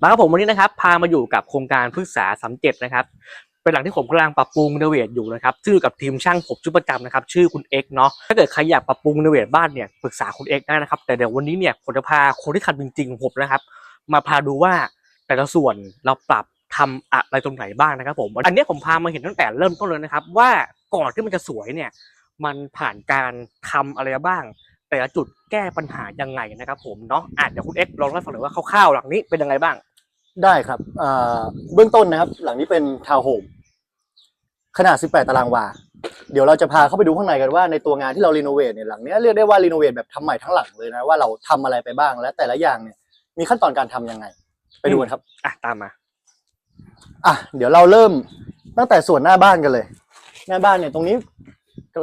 มาครับผมวันนี้นะครับ พามาอยู่กับโครงการพฤกษาสามเจ็ดนะครับ เป็นหลังที่ผมกำลังปรับปรุงรีโนเวทอยู่นะครับซึ่อกับทีมช่างผมชุดประจำนะครับชื่อคุณเอ็กเนาะถ้าเกิดใครอยากปรับปรุงรีโนเวทบ้านเนี่ยปรึกษาคุณเอ็กได้นะครับ แต่เดี๋ยววันนี้เนี่ยผมจะพาคนที่ทำจริงๆของผมนะครับ มาพาดูว่าแต่ละส่วนเราปรับทำอะไรตรงไหนบ้างนะครับผม อันนี้ผมพามาเห็นตั้งแต่เริ่มต้นเลยนะครับ ว่าก่อนที่มันจะสวยเนี่ย มันผ่านการทำอะไรบ้าง แต่ละจุดแก้ปัญหายังไงนะครับ ผมเนาะอะเดี๋ยวคุณเอ็กซ์ลองเล่าให้ฟังหน่อยว่าคร่าวๆหลังนี้เป็นยังไงบ้าง ได้ครับอ่าเบื้องต้นนะครับ หลังนี้เป็นทาวน์โฮมขนาด 18 ตารางวา เดี๋ยวเราจะพาเข้าไปดูข้างในกันว่าในตัวงานที่เรารีโนเวทเนี่ยหลังเนี้ยเรียกได้ว่ารีโนเวทแบบทำใหม่ทั้งหลังเลยนะว่าเราทำอะไรไปบ้างและแต่ละอย่างเนี่ยมีขั้นตอนการทำยังไง ไปดูกันครับอะตามมาอะเดี๋ยวเราเริ่มตั้งแต่ส่วนหน้าบ้านกันเลย หน้าบ้านเนี่ยตรงนี้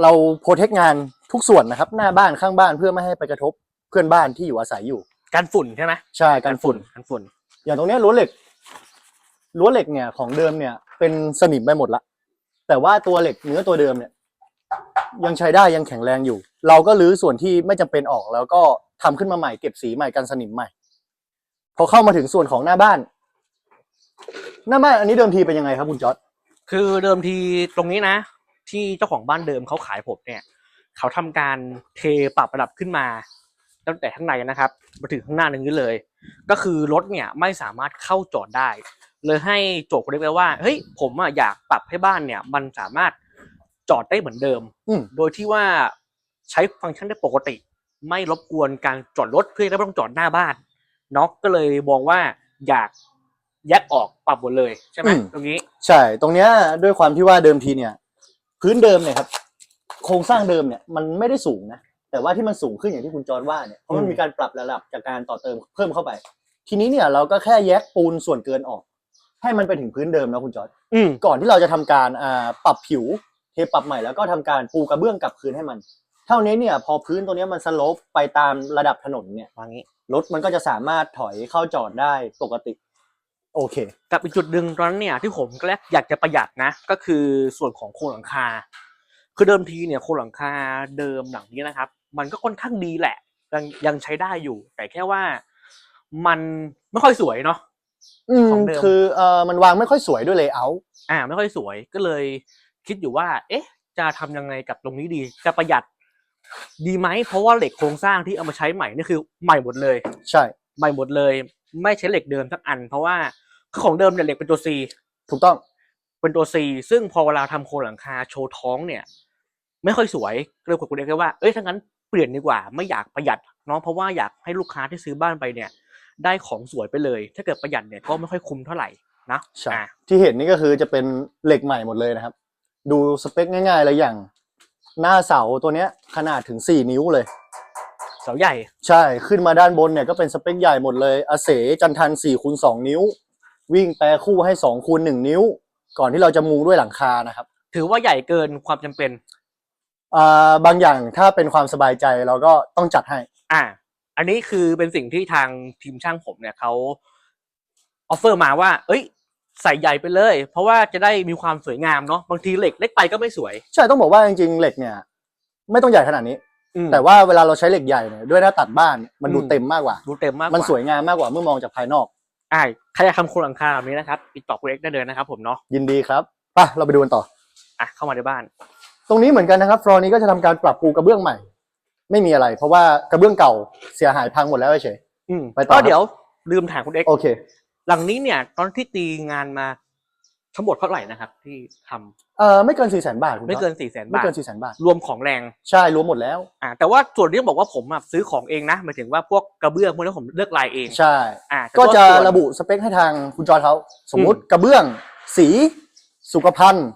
เราโปรเทคงาน ทุกส่วนนะครับ หน้าบ้านข้างบ้านเพื่อไม่ให้ไปกระทบเพื่อนบ้านที่อยู่อาศัยอยู่การฝุ่นใช่ไหมใช่การฝุ่นการฝุ่น อย่างตรงเนี้ยรั้วเหล็กรั้วเหล็กเนี่ยของเดิมเนี่ย เป็นสนิมไปหมดละ แต่ว่าตัวเหล็กเนื้อตัวเดิมเนี่ย ยังใช้ได้ยังแข็งแรงอยู่ เราก็รื้อส่วนที่ไม่จำเป็นออกแล้วก็ทำขึ้นมาใหม่เก็บสีใหม่กันสนิมใหม่ พอเข้ามาถึงส่วนของหน้าบ้าน หน้าบ้านอันนี้เดิมทีเป็นยังไงครับคุณจอร์ดคือเดิมทีตรงนี้นะ ที่เจ้าของบ้านเดิมเขาขายผมเนี่ย เขาทำการเทปรับระดับขึ้นมา ตั้งแต่ข้างในนะครับมาถึงข้างหน้านึงนี้เลย ก็คือรถเนี่ยไม่สามารถเข้าจอดได้ เลยให้โจทย์คนนี้ไปว่าเฮ้ยผมอะอยากปรับให้บ้านเนี่ยมันสามารถจอดได้เหมือนเดิมอืมโดยที่ว่าใช้ฟังก์ชันได้ปกติ ไม่รบกวนการจอดรถเพื่อให้ไม่ต้องจอดหน้าบ้านน็อกก็เลยมองว่าอยากแยกออกปรับหมดเลยใช่ไหมอืมตรงนี้ ใช่ ตรงเนี้ยด้วยความที่ว่าเดิมทีเนี่ย พื้นเดิมเนี่ยครับโครงสร้างเดิมเนี่ยมันไม่ได้สูงนะแต่ว่าที่มันสูงขึ้นอย่างที่คุณจอร์ดว่าเนี่ยเพราะมันอืมมีการปรับระดับจากการต่อเติมเพิ่มเข้าไป ทีนี้เนี่ยเราก็แค่แยกปูนส่วนเกินออก ให้มันไปถึงพื้นเดิมนะคุณจอร์ดอืมก่อนที่เราจะทำการอ่าปรับผิวเทปรับใหม่แล้วก็ทำการปูกระเบื้องกลับคืนให้มัน เท่านี้เนี่ยพอพื้นตัวเนี้ยมันสโลปไปตามระดับถนนเนี่ยวางนี้ รถมันก็จะสามารถถอยเข้าจอดได้ปกติ โอเค กับอีกจุดหนึ่งตอนนั้นเนี่ยที่ผมก็แรกอยากจะประหยัดนะ ก็คือส่วนของโครงหลังคา คือเดิมทีเนี่ยโครงหลังคาเดิมหลังนี้นะครับ มันก็ค่อนข้างดีแหละ ยังยังใช้ได้อยู่ แต่แค่ว่ามันไม่ค่อยสวยเนาะ อืมของเดิม คือเอ่อมันวางไม่ค่อยสวยด้วยเลเยอร์อ่า ไม่ค่อยสวยก็เลยคิดอยู่ว่า เอ๊ะ จะทำยังไงกับตรงนี้ดี จะประหยัดดีไหมเพราะว่าเหล็กโครงสร้างที่เอามาใช้ใหม่นี่คือใหม่หมดเลย ใช่ ใหม่หมดเลย ไม่ใช้เหล็กเดิมสักอัน เพราะว่าคือของเดิมเนี่ยเหล็กเป็นตัว C ถูกต้องเป็นตัว C ซึ่งพอเวลาทำโครงหลังคาโชว์ท้องเนี่ย ไม่ค่อยสวยก็เลยคุยกับคุณเอกว่าเอ้ยถ้างั้นเปลี่ยนดีกว่า ไม่อยากประหยัดเนาะเพราะว่าอยากให้ลูกค้าที่ซื้อบ้านไปเนี่ย ได้ของสวยไปเลย ถ้าเกิดประหยัดเนี่ยก็ไม่ค่อยคุ้มเท่าไหร่นะใช่อะที่เห็นนี่ก็คือจะเป็นเหล็กใหม่หมดเลยนะครับ ดูสเปคง่ายๆเลยอย่าง หน้าเสาตัวเนี้ยขนาดถึง 4 นิ้วเลย เสาใหญ่ใช่ขึ้นมาด้านบนเนี่ยก็เป็นสเปคใหญ่หมดเลยอาเสจันทัน4คูณ2นิ้ว วิ่งแปรคู่ให้2คูณ1นิ้ว ก่อนที่เราจะมุงด้วยหลังคานะครับ ถือว่าใหญ่เกินความจำเป็น อ่าบางอย่างถ้าเป็นความสบายใจเราก็ต้องจัดให้ อ่า อันนี้คือเป็นสิ่งที่ทางทีมช่างผมเนี่ยเขาออฟเฟอร์มาว่า เอ้ย ใส่ใหญ่ไปเลย เพราะว่าจะได้มีความสวยงามเนาะบางทีเหล็กเล็กไปก็ไม่สวย ใช่ต้องบอกว่าจริงๆเหล็กเนี่ย ไม่ต้องใหญ่ขนาดนี้ อืมแต่ว่าเวลาเราใช้เหล็กใหญ่เนี่ยด้วยหน้าตัดบ้านเนี่ยมันดูอืมเต็มมากกว่า ดูเต็มมากกมันว่าสวยงามมากกว่าเมื่อมองจากภายนอก อ่าใครอยากทำโครงหลังคาแบบนี้นะครับติดต่อคุณเอ็กซ์ได้เลยนะครับผมเนาะ ยินดีครับไปเราไปดูกันต่อ อะเข้ามาในบ้าน ตรงนี้เหมือนกันนะครับฟลอร์นี้ก็จะทำการปรับปูกระเบื้องใหม่ ไม่มีอะไร เพราะว่ากระเบื้องเก่าเสียหายพังหมดแล้วเฉยอืมไปต่อครับก็เดี๋ยวลืมถามคุณเอ็กซ์โอเค หลังนี้เนี่ย ตอนที่ตีงานมาทั้งหมดเท่าไหร่นะครับ ที่ทำเอ่อไม่เกินสี่แสนบาทคุณไม่เกินจ๊สี่แสนอบไม่าทเกินสี่แสนบาท รวมของแรงใช่รวมหมดแล้วอ่าแต่ว่าส่วนที่ต้องบอกว่าผมอะซื้อของเองนะหมายถึงว่าพวกกระเบื้องพวกนี้ผมเลือกลายเองใช่อ่าแต่ก็จะส่วนระบุสเปคให้ทางคุณจอยเขาสมมุติกระเบื้อง สี สุขภัณฑ์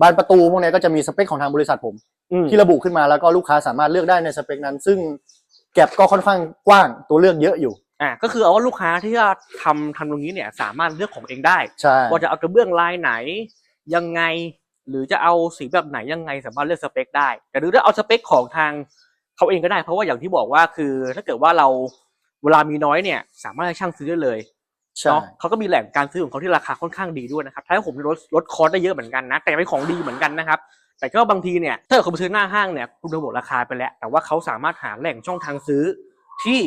บานประตูพวกนี้ก็จะมีสเปคของทางบริษัทผมอืมที่ระบุขึ้นมาแล้วก็ลูกค้าสามารถเลือกได้ในสเปคนั้น ซึ่งแก็บก็ค่อนข้างกว้างตัวเลือกเยอะอยู่อ่าก็คือเอาว่าลูกค้าที่จะทำทำตรงนี้เนี่ยสามารถเลือกของเองได้ใช่ว่าจะเอากระเบื้องลายไหน ยังไงหรือจะเอาสีแบบไหนยังไงสามารถเลือกสเปคได้ แต่หรือถ้าเอาสเปคของทางเขาเองก็ได้ เพราะว่าอย่างที่บอกว่าคือถ้าเกิดว่าเราเวลามีน้อยเนี่ย สามารถให้ช่างซื้อได้เลย ใช่ เนาะเขาก็มีแหล่งการซื้อของเขาที่ราคาค่อนข้างดีด้วยนะครับถ้าให้ผมลดลดคอร์สได้เยอะเหมือนกันนะ แต่เป็นของดีเหมือนกันนะครับ แต่ก็บางทีเนี่ยถ้าเกิดคุณไปซื้อหน้าห้างเนี่ยคุณโดนบอกราคาไปแล้ว แต่ว่าเขาสามารถหาแหล่งช่องทางซื้อที่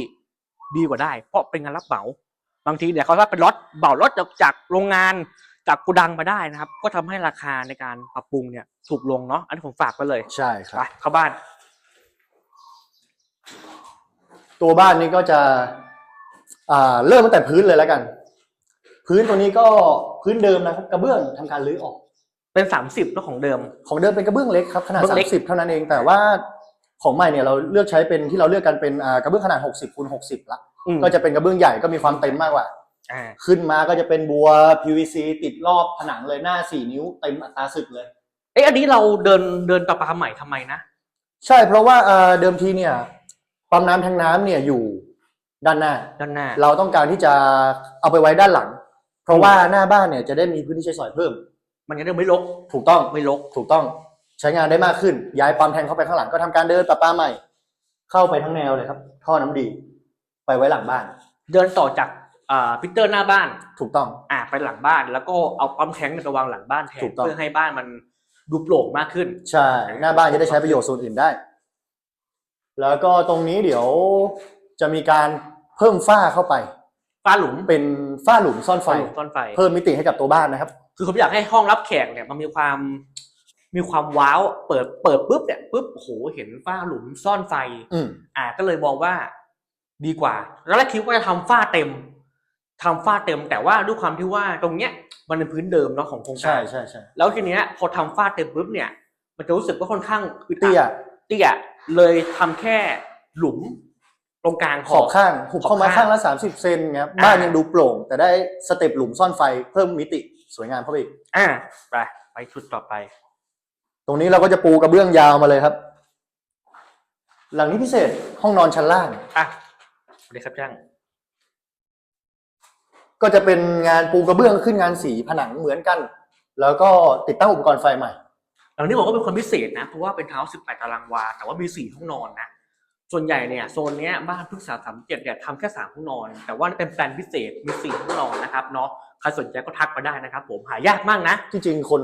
ดีกว่าได้ เพราะเป็นงานรับเหมา บางทีเนี่ยเขาถ้าเป็นรถเบารถจากจากโรงงานจากโกดังมาได้นะครับ ก็ทำให้ราคาในการปรับปรุงเนี่ยถูกลงเนาะอันนี้ผมฝากไปเลยใช่ครัไปบเข้าบ้าน ตัวบ้านนี้ก็จะ อ่าเริ่มตั้งแต่พื้นเลยแล้วกัน พื้นตัวนี้ก็พื้นเดิมนะครับ กระเบื้องทำการรื้อออก เป็นสามสิบแล้วของเดิม ของเดิมเป็นกระเบื้องเล็กครับขนาดกระเบื้องเล็ก 30 เท่านั้นเอง แต่ว่าของใหม่เนี่ยเราเลือกใช้เป็นที่เราเลือกกันเป็นอ่ากระเบื้องขนาด 60คูณ60ละอืมก็จะเป็นกระเบื้องใหญ่ก็มีความเต็มมากกว่า อ่าขึ้นมาก็จะเป็นบัว PVC ติดรอบผนังเลยหน้า 4 นิ้วเต็มอัตราศึกเลย เอ๊ะอันนี้เราเดินเดินประปาใหม่ทำไมนะ ใช่เพราะว่าอ่าเดิมทีเนี่ยปั๊มน้ำทางน้ำเนี่ยอยู่ ด้านหน้า ด้านหน้า เราต้องการที่จะเอาไปไว้ด้านหลัง เพราะว่าหน้าบ้านเนี่ยจะได้มีพื้นที่ใช้สอยเพิ่ม มันจะได้ไม่รกถูกต้องไม่รกถูกต้องใช้งานได้มากขึ้น ย้ายปั๊มแทงเข้าไปข้างหลังก็ทำการเดินประปาใหม่ เข้าไปทั้งแนวเลยครับ ท่อน้ำดี ไปไว้หลังบ้าน เดินต่อจากอ่าพิเตอร์หน้าบ้านถูกต้องอ่าไปหลังบ้าน แล้วก็เอาปั๊มแทงค์เนี่ยไปวางหลังบ้านแทนถูกต้องเพื่อให้บ้านมันดูโปร่งมากขึ้น ใช่ หน้าบ้านจะได้ใช้ประโยชน์ส่วนอื่นได้ แล้วก็ตรงนี้เดี๋ยว จะมีการเพิ่มฝ้าเข้าไปฟ้าหลุมเป็นฝ้าหลุมซ่อนไฟฟ้าหลุมซ่อนไฟ เพิ่มมิติให้กับตัวบ้านนะครับ คือผมอยากให้ห้องรับแขกเนี่ยมันมีความมีความว้าวเปิดเปิดปุ๊บเนี่ยปุ๊บโอ้โหเห็นฝ้าหลุมซ่อนไฟอืมอ่าก็เลยมองว่าดีกว่า แล้วแรกคิดว่าจะทำฝ้าเต็มทำฝ้าเต็ม แต่ว่าด้วยความที่ว่าตรงเนี้ยมันเป็นพื้นเดิมเนาะของโครงใช่การใช่ใช่แล้วทีเนี้ยพอทำฝ้าเต็มปุ๊บเนี่ย มันจะรู้สึกว่าค่อนข้างอึดอัด เตี้ย เตี้ยเลยทำแค่หลุม ตรงกลางขอบข้างหุบเข้ามาขอบข้างข้างละสามสิบเซนครับอ่าบ้านยังดูโปร่ง แต่ได้สเต็ปหลุมซ่อนไฟเพิ่มมิติสวยงามเข้าไปอีกอ่าไปไปชุดต่อไป ตรงนี้เราก็จะปูกระเบื้องยาวมาเลยครับ หลังนี้พิเศษห้องนอนชั้นล่าง อะสวัสดีครับจ้างก็จะเป็นงานปูกระเบื้องขึ้นงานสีผนังเหมือนกัน แล้วก็ติดตั้งอุปกรณ์ไฟใหม่ หลังนี้บอกว่าเป็นคนพิเศษนะ เพราะว่าเป็นเท้าสิบแปดตารางวา แต่ว่ามีสี่ห้องนอนนะ ส่วนใหญ่เนี่ยโซนเนี้ยบ้านพฤกษาสามเจ็ดเนี่ยทำแค่สามห้องนอน แต่ว่าเป็นแปลนพิเศษมีสี่ห้องนอนนะครับเนาะใครสนใจก็ทักมาได้นะครับ ผมหายากมากนะ จริงๆ คน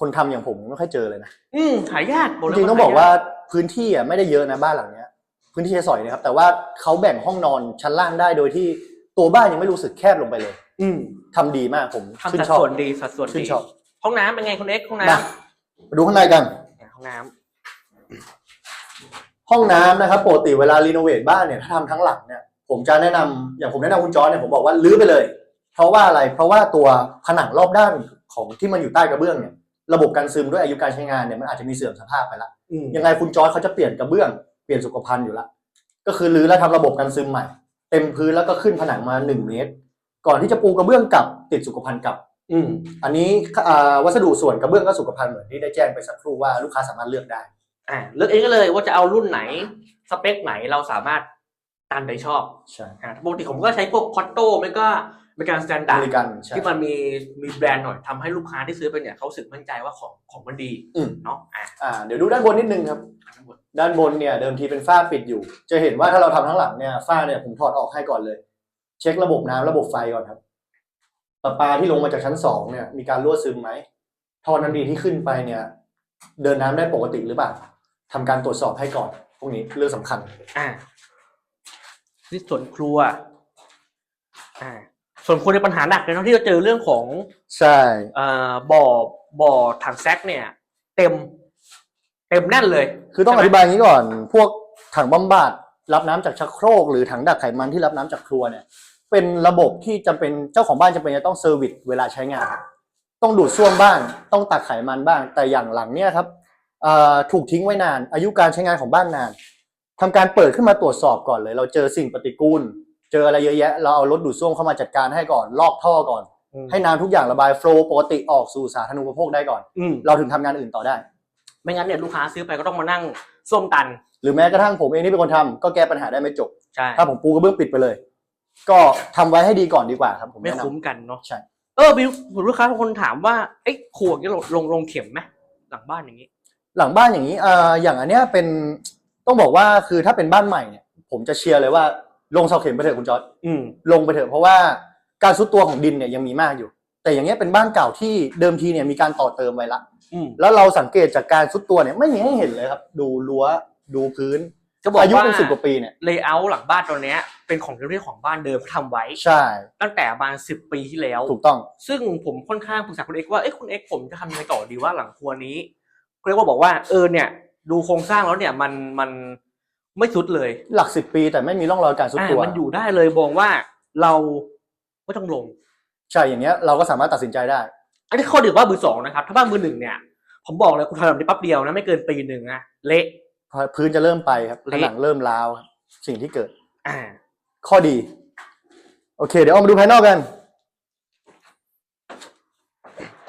คนทำอย่างผมไม่ค่อยเจอเลยนะ อืมหายากจเลยริงๆต้องบอกว่าพื้นที่อะไม่ได้เยอะนะบ้านหลังเนี้ย พื้นที่ใช้สอยนะครับ แต่ว่าเขาแบ่งห้องนอนชั้นล่างได้โดยที่ตัวบ้านยังไม่รู้สึกแคบลงไปเลย อืมทำดีมากผมทำชื่นสัดชอบส่วนดีสัดส่วนชื่ดีนชอบห้องน้ำเป็นไงคุณเอ็กซ์ห้องน้มามาดูข้างในกันำห้องน้ ห้องน้ำนะครับปกติเวลารีโนเวทบ้านเนี่ยถ้าทำทั้งหลังเนี่ยผมจะแนะนำอย่างผมแนะนำคุณจอร์จเนี่ยผมบอกว่ารื้อไปเลย เพราะว่าอะไรเพราะว่าตัวผนังรอบด้านของที่มันอยู่ใต้กระเบื้องเนี่ยระบบการซึมด้วยอายุการใช้งานเนี่ยมันอาจจะมีเสื่อมสภาพไปละำอืมยังไงคุณจอร์จเขาจะเปลี่ยนกระเบื้องเปลี่ยนสุขภัณฑ์อยู่ละก็คือรื้อแล้วทำระบบการซึมใหม่ เต็มพื้นแล้วก็ขึ้นผนังมาหนึ่งเมตร ก่อนที่จะปูกระเบื้องกลับติดสุขภัณฑ์กลับอืมอันนี้อ่าวัสดุส่วนกระเบื้องก็สุขภัณฑ์เหมือนที่ได้แจ้งไปสักครู่ว่าลูกค้าสามารถเลือกได้ อ่าเลือกเองก็เลยว่าจะเอารุ่นไหน สเปคไหนเราสามารถตามใจชอบใช่อ่าปกติผมก็ใช้พวกคอตโต้ไม่ก็เป็นการสแตนอดาร์เมดริกันใช่ที่มันมีมีแบรนด์หน่อยทำให้ลูกค้าที่ซื้อไปเนี่ยเขารู้สึกมั่นใจว่าของของมันดีอืมเนาะอะอ่าเดี๋ยวดูด้านบนนิดนึงครับทั้งหมดด้านบนเนี่ยเดิมทีเป็นฝ้าปิดอยู่ จะเห็นว่าถ้าเราทำทั้งหลังเนี่ยฝ้าเนี่ยผมถอดออกให้ก่อนเลย เช็คระบบน้ำระบบไฟก่อนครับประปาที่ลงมาจากชั้นสองเนี่ยมีการรั่วซึมไหมท่อน้ำดีที่ขึ้นไปเนี่ย เดินน้ำได้ปกติหรือเปล่า ทำการตรวจสอบให้ก่อน พวกนี้เรื่องสำคัญ อ่านี่ส่วนครัว อ่า ส่วนครัวในปัญหาหนักเลยเนาะที่เราเจอเรื่องของ ใช่ เอ่อบ่อบ่อถังแซกเนี่ย เต็ม เต็มแน่นเลย คือต้องอใช่ไหม ธิบายอย่างนี้ก่อน พวกถังบำบัดรับน้ำจากชักโครกหรือถังดักไขมันที่รับน้ำจากครัวเนี่ย เป็นระบบที่จำเป็นเจ้าของบ้านจำเป็นจะต้องเซอร์วิสเวลาใช้งาน ต้องดูดซ่วมบ้าง ต้องตักไขมันบ้าง แต่อย่างหลังเนี่ยครับเอ่อ ถูกทิ้งไว้นาน อายุการใช้งานของบ้านนานทำการเปิดขึ้นมาตรวจสอบก่อนเลย เราเจอสิ่งปฏิกูล เจออะไรเยอะแยะ เราเอารถดูดซ่วมเข้ามาจัดการให้ก่อน ลอกท่อก่อนอืมให้น้ำทุกอย่างระบายโฟล์ปกติออกสู่สาธารณูปโภคได้ก่อนอืมเราถึงทำงานอื่นต่อได้ ไม่งั้นเนี่ยลูกค้าซื้อไปก็ต้องมานั่งส้วมตัน หรือแม้กระทั่งผมเองที่เป็นคนทำก็แก้ปัญหาได้ไม่จบใช่ถ้าผมปูกระเบื้องปิดไปเลย ก็ทำไว้ให้ดีก่อนดีกว่าครับผมไม่แนะนคุ้มกันเนาะ ใช่ เออมีลูกค้าบางคนถามว่าเอ้ครัวนี่ลงลงลงเข็มไหมหลังบ้านอย่างนี้ำ หลังบ้านอย่างนี้เอ่ออย่างอันเนี้ยเป็นต้องบอกว่าคือถ้าเป็นบ้านใหม่เนี่ยผมจะเชียร์เลยว่าลงเสาเข็มไปเถอะคุณจอร์ดอืมลงไปเถอะเพราะว่าการซุดตัวของดินเนี่ยยังมีมากอยู่ แต่อย่างเงี้ยเป็นบ้านเก่าที่เดิมทีเนี่ยมีการต่อเติมไว้ละ อืมแล้วเราสังเกตจากการซุดตัวเนี่ยไม่มีให้เห็นเลยครับ ดูรั้วดูพื้นจะบอกอายุว่าเป็นสิบกว่าปีเนี่ยเลเยอร์หลังบ้านตัวเนี้ยเป็นของเรื่องของบ้านเดิมเขาทำไว้ ใช่ ตั้งแต่ประมาณสิบปีที่แล้ว ถูกต้อง ซึ่งผมค่อนข้างปรึกษาคุณเอ็กซ์ว่าเอ้คุณเอ็กซ์ผมจะทำยังไงต่อดีว่าหลังครัวนี้ คุณเอ็กซ์ก็บอกว่าเออเนี่ย ดูโครงสร้างแล้วเนี่ยมันมันไม่สุดเลยหลักสิบปีแต่ไม่มีร่องรอยการซุดอ่าตัวมันอยู่ได้เลยมองว่าเราไม่ต้องลง ใช่อย่างเงี้ยเราก็สามารถตัดสินใจได้ อันนี้ข้อดีว่ามือสองนะครับ ถ้าบ้านมือหนึ่งเนี่ย ผมบอกเลยคุณทำแบบนี้แป๊บเดียวนะไม่เกินปีหนึ่งนะเละเพราะพื้นจะเริ่มไปครับผเละนังเริ่มร้าวครับสิ่งที่เกิด อ่า ข้อดี โอเค เดี๋ยวเอามาดูภายนอกกัน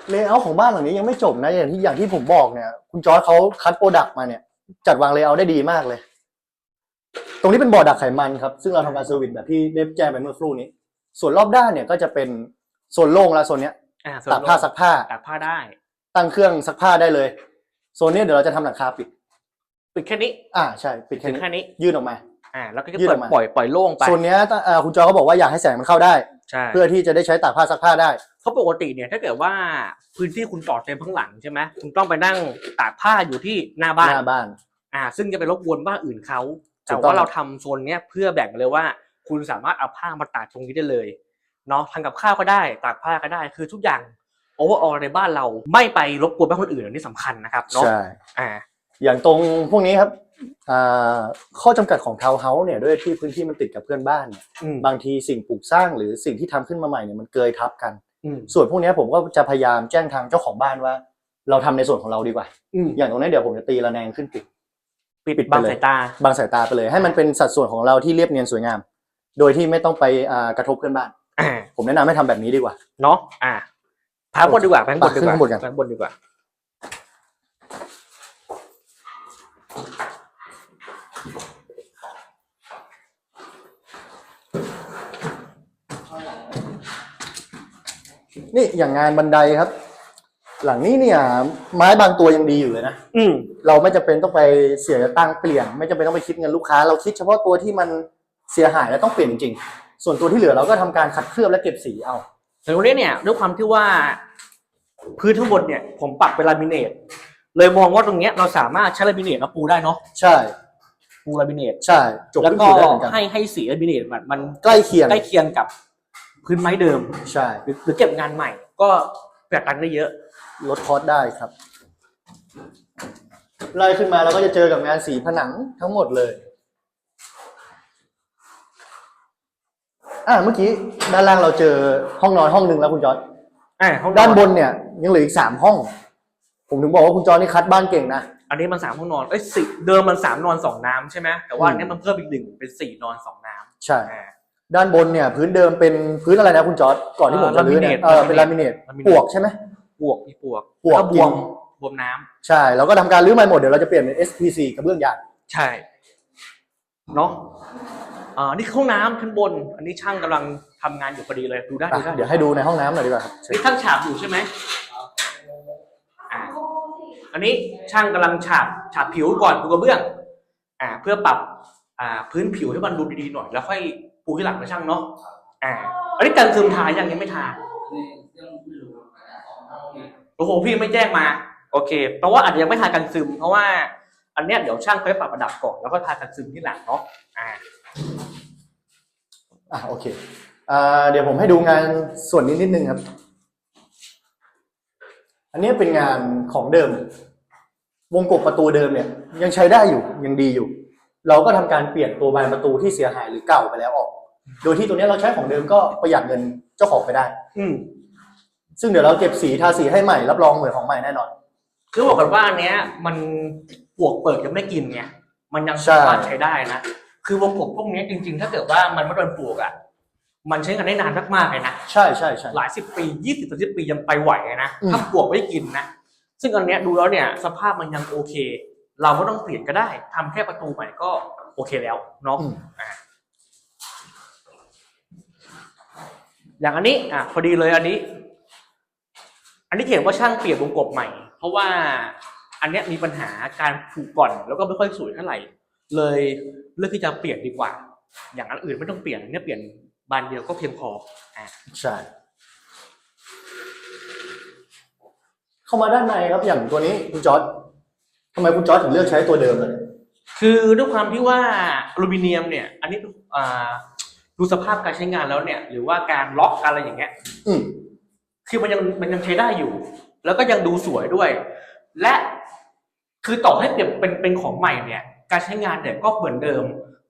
เลเยอร์ของบ้านหลังนี้ยังไม่จบนะอย่างที่อย่างที่ผมบอกเนี่ย คุณจอร์จเขาคัดโปรดักต์มาเนี่ย จัดวางเลเยอร์ได้ดีมากเลย ตรงนี้เป็นบ่อดักไขมันครับ ซึ่งเราทำการเซอร์วิสแบบที่ได้แจ้งไปเมื่อครู่นี้ ส่วนรอบด้านเนี่ยก็จะเป็นโซนโล่งแล้วโซนเนี้ยอ่าตากผ้าซักผ้า ตากผ้าได้ ตั้งเครื่องซักผ้าได้เลย โซนนี้เดี๋ยวเราจะทำหลังคาปิด ปิดแค่นี้อ่าใช่ปิดแค่ถึงนี้แค่นี้ ยื่นออกมา อ่า แล้วก็ยืดเปิอดอกมา ปล่อยปล่อยโล่งไป โซนเนี้ยตั้งเอ่อคุณจอร์จเขาบอกว่าอยากให้แสงมันเข้าได้ ใช่เพื่อที่จะได้ใช้ตากผ้าซักผ้าได้เพราะปกติเนี่ยถ้าเกิดว่าพื้นที่คุณจอดเต็มข้างหลังใช่ไหมคุณต้องไปนั่งตากผ้าอยู่ที่หน้าบ้านหน้าบ้าน อ่า ซึ่งจะไปรบกวนบ้านอื่นเขาถูแต่กต้องว่าเราทำโซนเนี้ยเพื่อแบ่งเลยว่า คุณสามารถเอาผ้ามาตากตรงนี้ได้เลยเนาะทำกับข้าวก็ได้ตากผ้าก็ได้คือทุกอย่างโอเวอร์ออในบ้านเราไม่ไปรบกวนบ้านคนอื่นอันนี้สำคัญนะครับเนาะใช่ อ่า อย่างตรงพวกนี้ครับอ่า ข้อจำกัดของทาวน์เฮาส์เนี่ยด้วยที่พื้นที่มันติดกับเพื่อนบ้านเนี่ยอืม บางทีสิ่งปลูกสร้างหรือสิ่งที่ทำขึ้นมาใหม่เนี่ยมันเกยทับกัน อืมส่วนพวกเนี้ยผมก็จะพยายามแจ้งทางเจ้าของบ้านว่า เราทำในส่วนของเราดีกว่า อืมอย่างตรงนี้เดี๋ยวผมจะตีระแนงขึ้นปิด ปิดปิดไปบังเลย สายตา บางสายตาไปเลย ให้มันเป็นสัดส่วนของเราที่เรียบเนียนสวยงาม โดยที่ไม่ต้องไปอ่ากระทบเพื่อนบ้าน อ่า ผมแนะนำให้ทำแบบนี้ดีกว่า เนาะอ่าพาบนดีกว่าไปข้างบนดีกว่าขึ้นข้างบนกันไปข้างบนดีกว่า นี่อย่างงานบันไดครับ หลังนี้เนี่ย ไม้บางตัวยังดีอยู่เลยนะอืมเราไม่จำเป็นต้องไปเสียตังค์เปลี่ยน ไม่จำเป็นต้องไปคิดเงินลูกค้า เราคิดเฉพาะตัวที่มันเสียหายแล้วต้องเปลี่ยนจริงๆส่วนตัวที่เหลือเราก็ทำการคัดเคลือบและเก็บสีเอา แต่ตรงนี้เนี่ยด้วยความที่ว่า พื้นทั้งบนเนี่ยผมปรับเป็นลามิเนตเลยมองว่าตรงเนี้ยเราสามารถใช้ลามิเนตมาปูได้เนาะใช่ปูลามิเนตใช่จบแล้วพื้นก็ผิวได้เหมือนกันให้ให้สีลามิเนตมันมันใกล้เคียง ใกล้เคียงกับ พื้นไม้เดิม ใช่หรือหรือเก็บงานใหม่ ก็ประหยัดตังค์ได้เยอะ ลดคอสได้ครับ ไล่ขึ้นมาเราก็จะเจอกับงานสีผนังทั้งหมดเลย อ่าเมื่อกี้ด้านล่างเราเจอห้องนอนห้องหนึ่งแล้วคุณจอร์ดอ่าห้องด้านบนเนี่ยยังเหลืออีกสามห้อง ผมถึงบอกว่าคุณจอร์ดนี่คัดบ้านเก่งนะ อันนี้มันสามห้องนอนเอ้ยสี่เดิมมันสามนอนสองน้ำใช่ไหมแต่ว่าอืมอันนี้มันเพิ่มอีกหนึ่งเป็นสี่นอนสองน้ใช่ำอ่า ด้านบนเนี่ยพื้นเดิมเป็นพื้นอะไรนะคุณจอร์ดก่อนที่ผมจะรื้อเนี่ยเอ่เอออเป็นลามิเนตลามิเนตปวกใช่ไหมปวกมีปวกปวกก็บวมกินบวมน้ำใช่เราก็ทำการรื้อใหม่หมดเดี๋ยวเราจะเปลี่ยนเป็น SPC กระเบื้องยางใช่เนาะอ่านี่คือห้องน้ำชั้นบน อันนี้ช่างกำลังทำงานอยู่พอดีเลยดูได้อะดูได้เดี๋ยวให้ดูในห้องน้ำหน่อยดีกว่าครับนี่ช่างฉาบอยู่ใช่ไหมอ่าอันนี้ช่างกำลังฉาบฉาบผิวก่อนปูกระเบื้อง อ่า เพื่อปรับอ่าพื้นผิวให้มันดูดีๆหน่อยแล้วค่อย ปูที่หลังนะช่างเนาะอ่าอันนี้กันซึมทายังยังไม่ทาโอ้โหพี่ไม่แจ้งมา โอเคเพราะว่าอาจจะยังไม่ทากันซึม เพราะว่า อันเนี้ยเดี๋ยวช่างค่อยปรับระดับก่อนแล้วก็ทากันซึมที่หลังเนาะอ่าอะโอเคอ่าเดี๋ยวผมให้ดูงานส่วนนี้นิดนึงครับ อันนี้เป็นงานของเดิม วงกบประตูเดิมเนี่ย ยังใช้ได้อยู่ยังดีอยู่ เราก็ทำการเปลี่ยนตัวบานประตูที่เสียหายหรือเก่าไปแล้วออก โดยที่ตัวเนี้ยเราใช้ของเดิมก็ประหยัดเงินเจ้าของไปได้ อืมซึ่งเดี๋ยวเราเก็บสีทาสีให้ใหม่รับรองเหมือนของใหม่แน่นอน คือบอกกันว่าอันเนี้ย มันปวกเปิดยังไม่กินไงมันยังใช่สามารถใช้ได้นะคือวงกบพวกเนี้ยจริงๆ ถ้าเกิดว่ามันไม่โดนปลวกอะมันใช้งานได้นานมากๆเลยนะใช่ใช่ใช่หลายสิบปียี่สิบสามสิบปียังไปไหวเลยนะอืมถ้าปลวกไม่กินนะซึ่งอันเนี้ยดูแล้วเนี่ย สภาพมันยังโอเค เราไม่ต้องเปลี่ยนก็ได้ทำแค่ประตูใหม่ก็โอเคแล้วเนาะ อืมอะอย่างอันนี้อะพอดีเลยอันนี้ อันนี้เขียนว่าช่างเปลี่ยนวงกบใหม่ เพราะว่าอันเนี้ยมีปัญหาการผูกก่อนแล้วก็ไม่ค่อยสวยเท่าไหร่ เลยเลือกที่จะเปลี่ยนดีกว่า อย่างอันอื่นไม่ต้องเปลี่ยนอันเนี้ยเปลี่ยนบานเดียวก็เพียงพออะใช่เข้ามาด้านในครับอย่างตัวนี้คุณจอร์ดทำไมคุณจอร์ดถึงเลือกใช้ตัวเดิมเลย คือด้วยความที่ว่าอลูมิเนียมเนี่ย อันนี้อ่า ดูสภาพการใช้งานแล้วเนี่ย หรือว่าการล็อกอะไรอย่างเงี้ยอืมคือมันยังมันยังใช้ได้อยู่ แล้วก็ยังดูสวยด้วย และคือต่อให้เปลี่ยนเป็นเป็นของใหม่เนี่ย การใช้งานเนี่ยก็เหมือนเดิม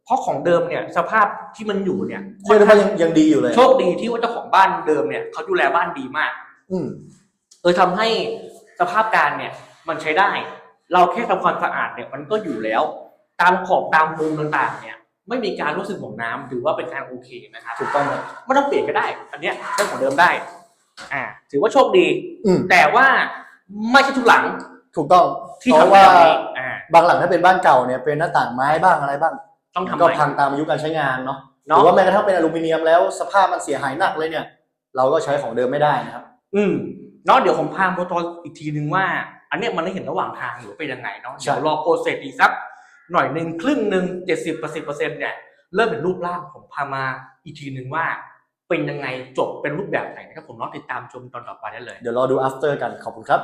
เพราะของเดิมเนี่ย สภาพที่มันอยู่เนี่ยเรียกได้ว่ายังยังดีอยู่เลยโชคดีที่ว่าเจ้าของบ้านเดิมเนี่ยเขาดูแลบ้านดีมาก อืมเออทำให้สภาพการเนี่ย มันใช้ได้ เราแค่ทำความสะอาดเนี่ย มันก็อยู่แล้ว ตามขอบตามมุมต่างๆ เนี่ย ไม่มีการรู้สึกหม่องน้ำถือว่าเป็นการโอเคนะครับถูกต้องเลยไม่ต้องเปลี่ยนก็ได้ อันเนี้ยใช้ของเดิมได้ อ่า ถือว่าโชคดี อืมแต่ว่าไม่ใช่ทุกหลังถูกต้องที่เพทำราะได้ว่าแบบนี้อ่าบางหลังถ้าเป็นบ้านเก่าเนี่ยเป็นหน้าต่างไม้บ้างอะไรบ้างต้องทำก็ใหม่พังตามอายุการใช้งานเนาะหเนาะรือว่าแม้กระทั่งเป็นอลูมิเนียมแล้วสภาพมันเสียหายหนักเลยเนี่ย เราก็ใช้ของเดิมไม่ได้นะครับ อืมเนาะเดี๋ยวผมพาโปรโตอีกทีนึงว่า อันเนี้ยมันได้เห็นระหว่างทางอยู่ว่าเป็นยังไงเนาะใช่ เดี๋ยวรอโปรเซสอีกสัก หน่อยหนึ่งครึ่งหนึ่งเจ็ดสิบเปอร์เซ็นต์เปอร์เซ็นต์เนี่ยเริ่มเป็นรูปร่างผมพามาอีกทีหนึ่งว่าเป็นยังไงจบเป็นรูปแบบไหนนะครับผมรอติดตามชมตอนต่อไปได้เลย เดี๋ยวรอดู after กันขอบคุณครับ